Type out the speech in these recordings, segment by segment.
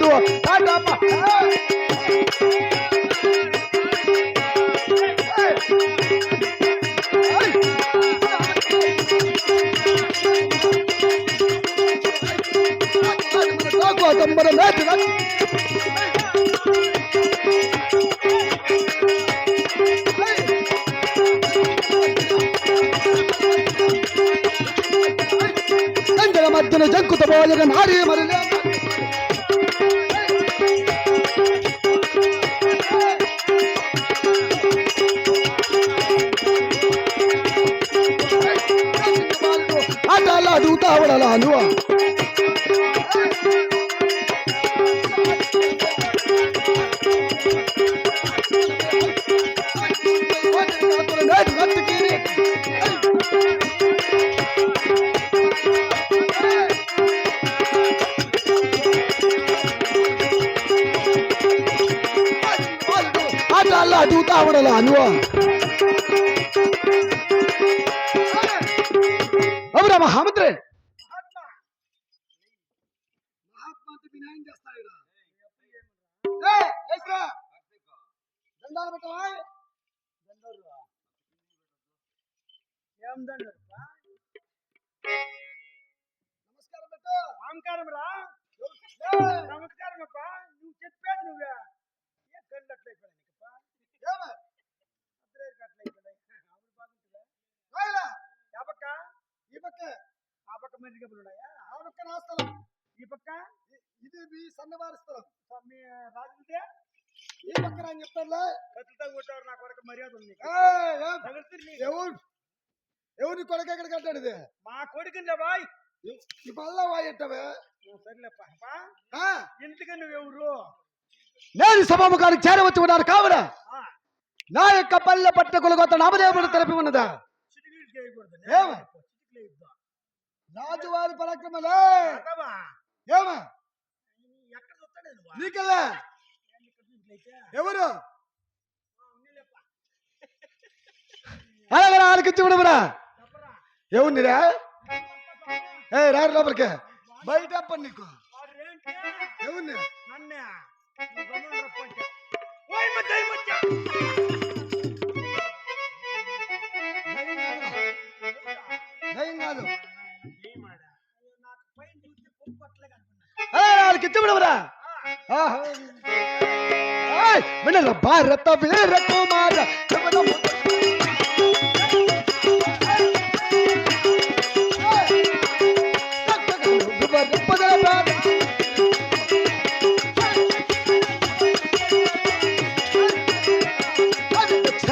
ಬಿಡುವ ತಂಬರ ಮ್ಯಾಚ್ ಮಧ್ಯನ ಜಂಕುತ ಬೋಜಗನ್ ಹರಿ ಮರಲಿ ولا لا هلوة أبرا محمد దండాలు పెట్టవా? నమస్కారం పెట్టు. నమస్కారం రా నమస్కారం అప్ప నువ్వు చెప్పేది నువ్వే ఏ కళ్ళు అట్లయిపోయా నీకప్ప ఏమ? అద్దరేరు అట్లయిపోయా అవును బాగుంటుందా రాయలా. ఆ పక్క ఈ పక్క ఆ పక్క మంచి గబ్బులు ఉన్నాయా ఆ పక్క నా స్థలం ఈ పక్క ఇది మీ సన్నవారి స్థలం మీ ఈ పక్క నేను చెప్తానులే కత్తితో కొట్టారు నాకు వరకు మర్యాద ఉంది ఏయ్, ఏం? తగులుతుంది నీకు. ఎవరు ఎవరి కొడుకు ఎక్కడ కట్టాడు ఇది మా కొడుకునిలే బాయ్ ఈ మళ్ళా వాయట్టవే సర్లేప్ప ఆ? ఇంటికి నువ్వెవరు నేను సభాముఖానికి చేరవచ్చి ఉన్నారు కావున ఆ, నా యొక్క పల్లె పట్ట కొలగొత్త నామదేవుడు తెలిపి ఉన్నదా చిటికీలు చేయకూడదు ఏమ? చిటికీలు వేయొద్దు. రాజువారి పరాక్రమలే అర్థమా? ఏమా ఎక్కడ ఎవరు. అలాగే ఆలకించి చెప్పరా. ఎవరినిరా? ఏ రారు లోపలికి. బయట అప్పని నీకు? ఎవరిని? దయ్యం కాదు? అయ్యో, నాకు పైన చూస్తే కొవ్వు అట్లే కనపడినా.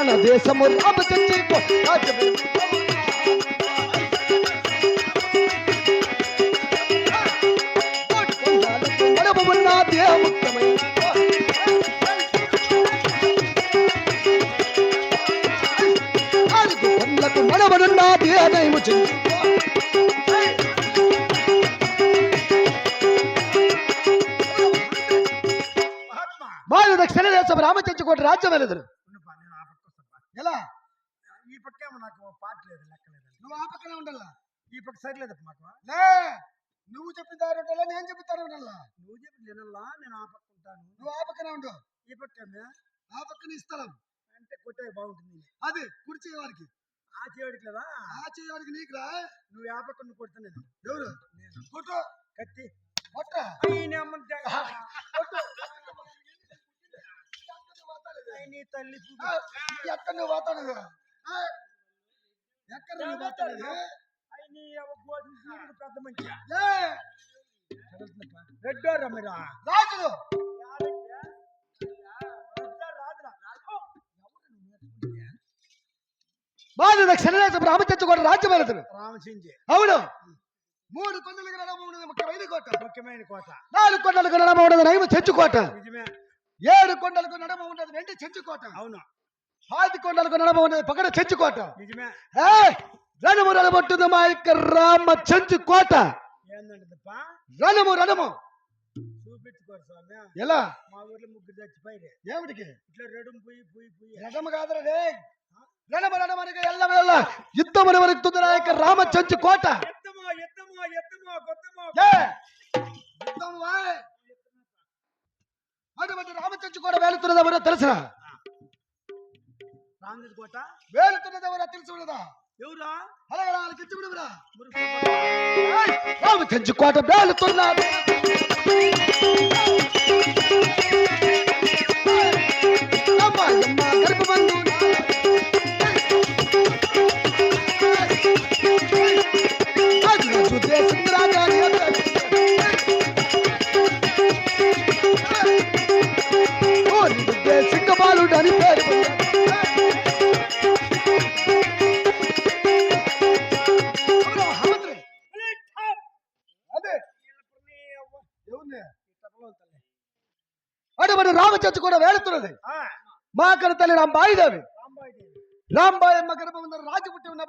అలాగే ఆలకించి ఉండవురా ఆ, వినల భారత దేహము మహాత్మా బాలు దక్షిణ దేశం రామచంద్రకోట రాజ్యం వెళ్ళదు ఉన్నపా, నేను ఆ పక్క వస్తాపా. ఎలా? ఈ పక్కేమో నాకు పాట లేదు లెక్క లేదు నువ్వు ఆ పక్కనే ఉండాలా? ఈ పక్క సరిలేదు మాకు. లే! నువ్వు ఉండాలా? నేను ఉండాలా? నువ్వు చెప్పి తినల్లా నేను ఆ పక్క ఉంటాను. నువ్వు ఆ పక్కనే ఉండు. ఈ పక్కేమే ఆ పక్కన స్థలం. అంటే కొట్టే బాగుంటుంది. అది కుడి చేయవారికి ఆ చేయడికి కదా ఆ చేయవారికి నీకు రా నువ్వు నువ్వు కొడుతా నేను. ఎవరు? నేను. కొట్టు. కత్తి. కొట్ట. నీ తల్లి. ఎక్కడ నువ్వు పోతాడు ఎక్కడ నువ్వు పోతాడు నీ పెద్ద మంచి ఏ, రెడ్డో రమ్మిరా బాధ క్షణరాజు రామచంద్ర కోట రాజ్యం రామసింజి. అవును. మూడు కొండలకు నడమ ఉన్నది ముఖ్యమైన కోట ముఖ్యమైన కోట. నాలుగు కొండలకు నడమ ఉన్నది నైమ చెంచు కోట. నిజమే. ఏడు కొండలకు నడమ ఉన్నది వెండి చెంచు కోట. అవును. ఆది కొండలకు నడమ ఉన్నది పక్కన చెంచు కోట. నిజమే. ఏ రణము రణమొట్టుది మా యొక్క రామ చెంచు కోట. తప్ప రణము రణము. చూపించుకోరు స్వామి ఎలా మా ఊర్లో ముగ్గురు చచ్చిపోయి ఏమిటికి ఇట్లా రెడు పుయ్యి పుయ్యి పుయ్యి రణము కాదురా రే రణము రణమనగా ఎల్ల వెళ్ళ యుద్ధముని వరకు నా యొక్క రామ చెంచు కోట ఎత్తమో ఎత్తమో ఎత్తమో కొత్తమో ఏ యుద్ధము వాయ్. అటువంటి రామచంచు కోట వేలుతున్నది ఎవరో తెలుసా రాంగజ్ కోట వేలుతున్నది ఎవరో తెలుసున్నదా ఎవరా అలాగే వాళ్ళకి ఇచ్చి విడుమురా. మురుగు ఏయ్, రామచంచు కోట వేలుతున్నది అమ్మ అమ్మ గర్భమందు కడ తల్లి రాంబాయిదేవి రాంబాయి అమ్మ గర్భం ఉన్న రాజు పుట్టి ఉన్న!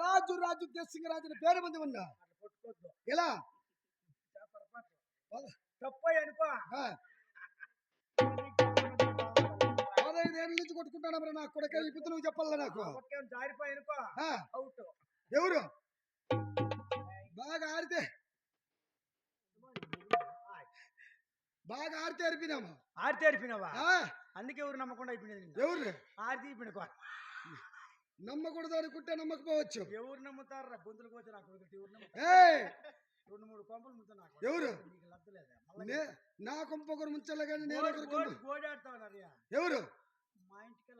రాజు రాజు దేశింగ రాజు పేరు మంది ఉన్నా. ఎలా? తప్పై అనుకో ఆ, పదహైదేళ్ళ నుంచి కొట్టుకుంటాను మరి నా కొడుక? ఇప్పుడు నువ్వు చెప్పాల నాకు? జారిపోయి అనుకో. ఎవరు? బాగా ఆడితే బాగా ఆడితే అరిపినాము ఆడితే అరిపినావా అందుకే ఎవరు నమ్మకుండా అయిపోయినది. ఎవరు? ఆడితే అయిపోయిన నమ్మకూడదు అనుకుంటే నమ్మకపోవచ్చు ఎవరు నమ్ముతారు రా బొంతులకు వచ్చి నాకు ఎవరు నమ్ముతారు? రెండు మూడు కొంపలు నాకు ఎవరు? నే- కొంప ఒకరు ముంచలే కానీ నేను. ఎవరు? మా ఇంటికి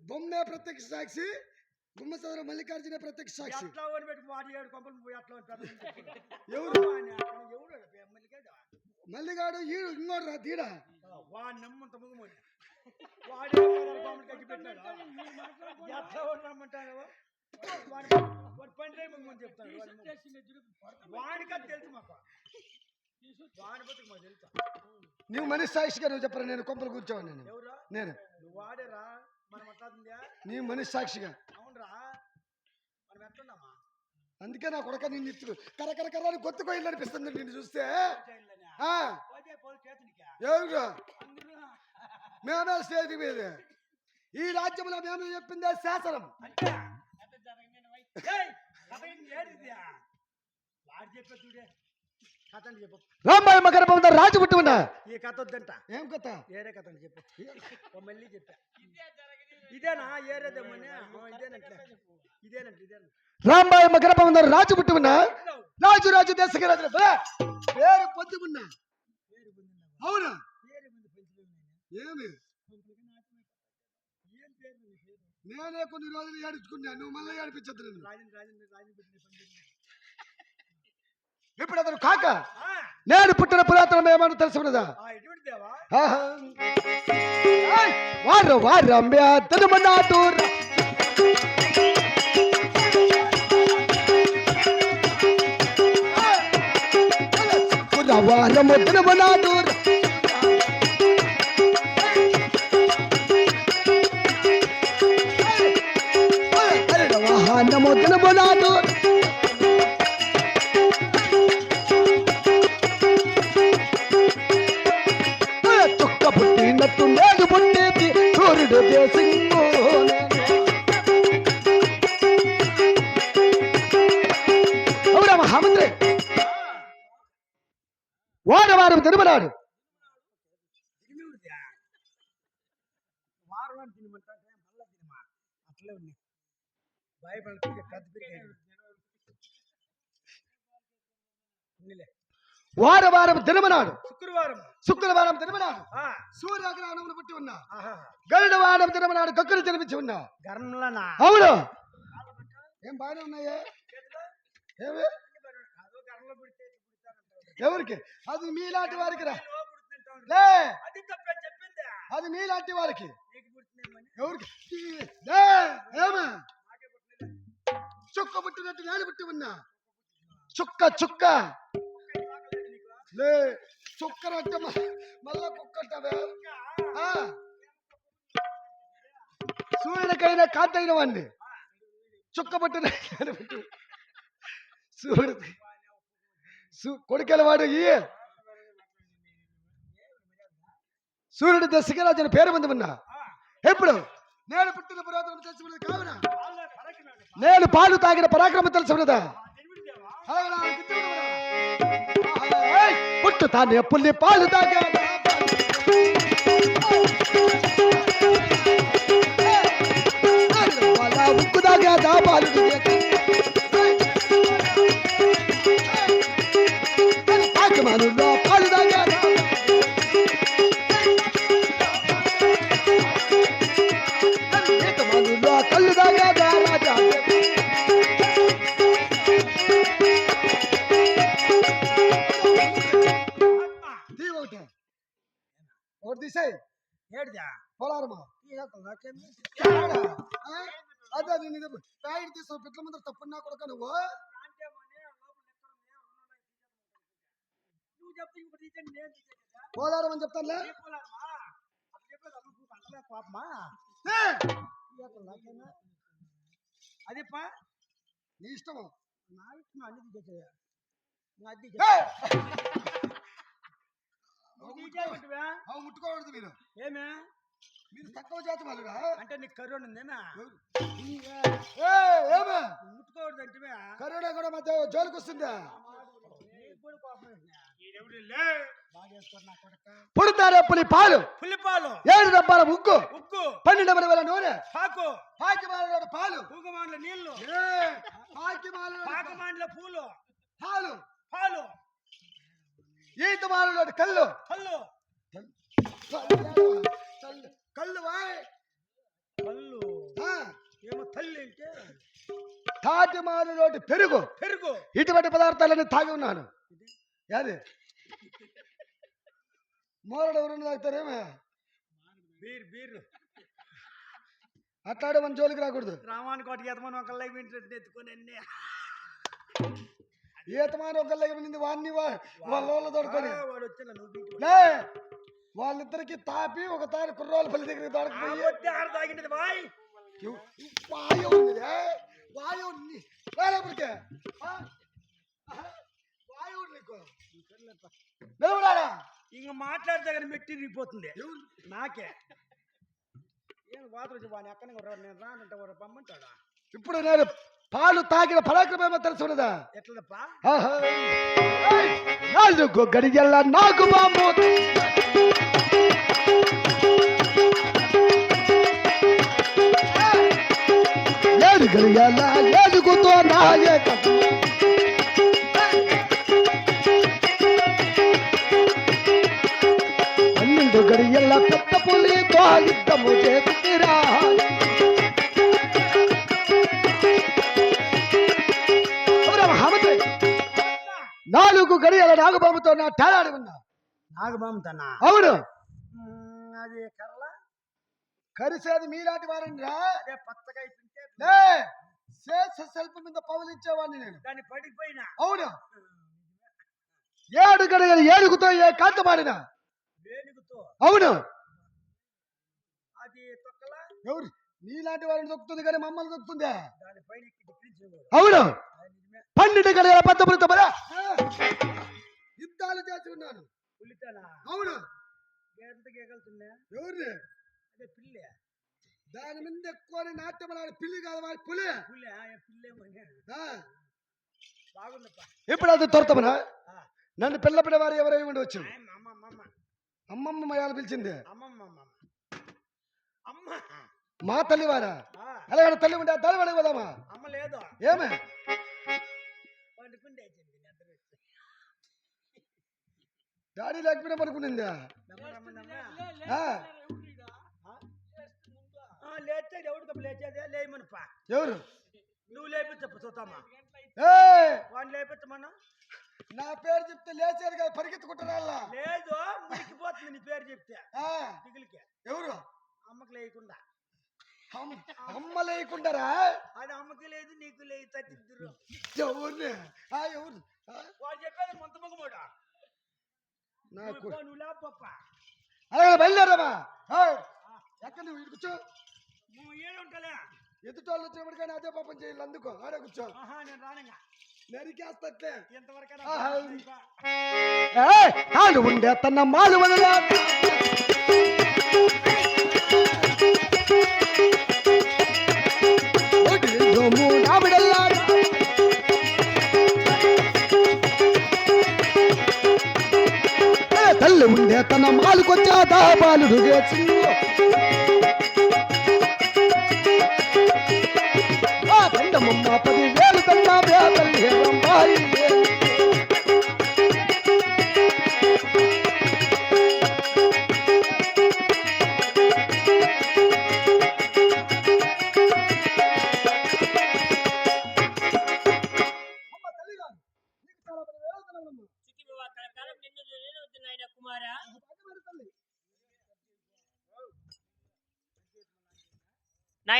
బొమ్మే ప్రత్యక్ష సాక్షి బొమ్మ సదర మల్లికార్జున ప్రత్యక్ష సాక్షి. ఎట్లా పెట్టి వాడి ఏడు కొంపలు అట్లా ఉంటారు ఎవరు? వాడిని మల్లిగాడు ఈడు ఇంకోడు రా తీడా వాడి నమ్మంత వాడి పదహారు కొంపలు కట్టి పెట్టాడు? ఎట్లా వాడు నమ్మంటాడు వాడి వాడి పని రేపు ముందు చెప్తాడు వాడి ముగ్గు. వాడికి అది తెలుసు మాకు. వాడి బతుకు మాకు తెలుసా. నువ్వు మనిషి సాక్షిగా నువ్వు చెప్పరా నేను కొంపలు కూర్చోవాలి నేను. ఎవరా? నేను. నువ్వు వాడేరా? మనం నీ మనిషి సాక్షిగా. అవునరా. మనం ఎట్లున్నామా అందుకే నా కొడక నిన్ను ఇచ్చు కర కర కర్ర అని కొత్తుకోయిల్లు అనిపిస్తుంది నిన్ను చూస్తే. మేమే స్టేజ్ మీద. ఈ రాజ్యంలో మేము చెప్పిందే శాసనం. కథ కథ గర్భం ఉందా? రాజు పుట్టి ఉన్నా ఈ కథ వద్దంట. ఏం కొత్త ఏరే కథ అని చెప్పు. మళ్ళీ చెప్పా. ఇదేనా? ఏరేదేమని ఇదేనంటే ఇదేనంట ఇదేనంట రాంబాయి గర్భం ఉందా? రాజు పుట్టి ఉన్నా? రాజు రాజు దేశకి రాజు పేరు పొద్దు ఉన్నా? అవునా? ఏమి? నేనే కొన్ని రోజులు ఏడుచుకున్నా. నువ్వు మళ్ళీ ఏడిపించద్దు ఇప్పుడు అతను కాక? నేను పుట్టిన పురాతనం ఏమని తెలుసుకున్నదా ఆ ఎటువంటి దేవా ఆహా. ఏయ్, వారు వారు అంబ్యా తిరుమనాటు వారము తిరుమనాటు వాహనము తిరుమనాటు అట్లే ఉన్నాయి. భయపడుతుంది పెద్ద ఉన్నిలే. వారం వారం తిరుమలాడు శుక్రవారం. శుక్రవారం తిరుమలాడు ఆ, సూర్యగ్రహణములు పుట్టి ఉన్నా. గరుడ వారం తిరుమలాడు కక్కులు జన్మించి ఉన్నా. గర్మంలోనా అవును. ఏం బాగానే ఉన్నాయే? ఏమి. ఎవరికి? అది మీలాంటి వారికి రా. అది తప్పే చెప్పింది? అది మీలాంటి వారికి. ఎవరికి? లే చుక్క పుట్టినట్టు నేను పుట్టి ఉన్నా. చుక్క చుక్క. లే చుక్కరంటే మ- మళ్ళా కుక్క సూర్యుడికైనా కాంతైన వాడిని చుక్క పట్టిన సూర్యుడు సు కొడుకెల వాడు ఈ. సూర్యుడు దశకరాజు పేరు మంది ఉన్నా. ఎప్పుడు నేను పుట్టిన పురాతనం తెలిసి ఉన్నది కావున. నేను పాలు తాగిన పరాక్రమం తెలిసి ఉన్నదా ఆ తెలివిడిదేవా? అవునా? గిట్టుకున్నాడా? ఏయ్! పుట్టు తాను పుల్లి పాలు తాగా ఉక్కు తాగా పాలు ఏడిదా? పొలారమా ఈ యొక్క నాకేమి? అదే నేను ఇది ప్యాకెట్ తీసిన పిట్ల ముందర తప్పున్నా కొడక నువ్వు? పోలారం అని చెప్తానులే నీ పొలాలమ్మా? అట్లా చెప్పేది అమ్మ కూతురు అంటలే పాపమా? ఏ! ఈ యొక్క నాకేమి? అది పా నీ ఇష్టము నా ఇష్టం అన్ని అది? అవి ముట్టుకోకూడదు మీరు. ఏమే? మీరు తక్కువ జాతి వాళ్ళురా. అంటే నీకు కరోనా ఉందేమే ఏ, ఏమే? ముట్టుకోకూడదు అంటేమే కరోనా కూడా మధ్య జోలికి వస్తుందా. పుడతారే పులి పాలు. పులిపాలు. ఏడు డబ్బాల ఉగ్గు. ఉక్కు పన్నెండు వేల నూనె. పాకు పాకి మాలనాడు పాలు. పూగమాండ్ల నీళ్ళు ఏ, పాకి మాలనాడు పాకమాండ్ల పూలు. పాలు. పాలు. మాలనాడు కళ్ళు? కళ్ళు. కళ్ళు. కళ్ళు వాయ్. కళ్ళు. ఏమో తల్లి అంటే? మాలనాడు పెరుగు. పెరుగు. ఇటువంటి పదార్థాలన్నీ తాగి ఉన్నాను. యాది మూలడు ఎవరన్నా తాగుతారేమే? Beer beer. అట్లాడే మన జోలికి రాకూడదు. రామాని కోటకి ఎతమని ఒక లైవ్ ఇంట్రెస్ట్ ఎత్తుకొని అన్ని ఈతమాని ఒకళ్ళ వినింది వాడిని వా- వాళ్ళ వాళ్ళ తోడుకొని వాడు వచ్చిన నువ్వు బీట్ లే వాళ్ళిద్దరికి తాపి ఒక తారి కుర్రోళ్ళ పల్లి దగ్గరికి తోడకపోయి ఆడ తాగింది బాయ్ వాయు ఉంది వాయు ఉంది రాలేపటికే వాయు ఉంది నీకు నిలబడాలా ఇంక మాట్లాడితే కానీ మెట్టి రిగిపోతుంది నాకే ఏం వాతలు వచ్చి వాడిని ఎక్కడ నేను రానంటే వాడు పంపంటాడా ఇప్పుడు నేను పాలు తాగిన పరాక్రమేమో తెలుసు ఉన్నదా ఎట్లదప్పా ఆహా. ఏయ్! నాలుగు గడియల్ల నాకు బాంబు ఏడు గడియల్ల ఏడుగుతో నాయే కథ. పన్నెండు గడియల్ల పెద్ద పులితో యుద్ధము చేతురా నాలుగు గడియల నాగబాబుతో నా తేడాడి ఉన్నా. నాకు పంపుతానా అవును. అది కర్ల కరిసేది మీలాంటి వారిని రా. అదే పచ్చగా లే శేష శిల్ప మీద పౌలించేవాడిని నేను. దాన్ని పడిపోయినా. అవును. ఏడు గడియలు ఏడుగుతో ఏ కాంతమాడిన అవును. అది ఎవరు? నీలాంటి వారిని దొక్కుతుంది కానీ మమ్మల్ని దొక్కుతుందా అవును. పన్నెండు గడియల పద్దపులతో మరా యుద్ధాలు చేసి ఉన్నాను అవును. ఎవరిని? అదే పిల్లే. దాని మీద ఎక్కువ నాట్యమలాడి పిల్లి కాదు వాడి పులి. ఇప్పుడు అది తొరతమనా. నన్ను పిల్ల పిల్లవారు ఎవరై ఉండవచ్చు అమ్మ అమ్మమ్మ మయాలు పిలిచింది. అమ్మమ్మ అమ్మ అమ్మ. మా తల్లివారా? ఆ, అలాగే తల్లి ఉంటే తల్లి వాడికి పోదామా? అమ్మ లేదు. ఏమే? పండుకుంటే వచ్చింది నిద్ర వచ్చి. డాడీ లేకపోయినా పడుకునిందా. ఆ, ఆ? ఆ, లేచేది లేచేది లేయమనుపా. ఎవరు? నువ్వు లేపించప్ప చూద్దామా? ఏయ్, వాడిని లేపించమన్నా నా పేరు చెప్తే లేచారు కదా పరిగెత్తుకుంటారా లేదు మునిగిపోతుంది నీ పేరు చెప్తే. దిగులుకే ఎవరు? అమ్మకి లేకుండా అమ్మ లేకుండారా? అది అమ్మకి లేదు నీకు లేదు తట్టిద్దరు. ఎవరిని? ఎవరు వాడు చెప్పేది మొంత మగమోడా నాకు నువ్వు లేపప్ప అలాగే బయలుదేరామా ఎక్కడ నువ్వు? ఇటు కూర్చో. నువ్వు ఏడు ఉంటాలే. ఎదుటోళ్ళు వచ్చినప్పుడు కానీ అదే పాపం చేయాలి అందుకో. ఆడే కూర్చో. నేను రానంగా. నరికేస్తట్లే. తాను ఉండే తన మాలు వదలా తల్లి ఉండే తన మాలుకొచ్చా దాబాలు గేచిందో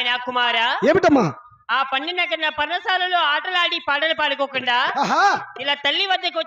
నాయన కుమారా. ఏమిటమ్మా? ఆ పండిన కన్నా పర్ణశాలలో ఆటలాడి పాటలు పాడుకోకుండా ఇలా తల్లి వద్దకు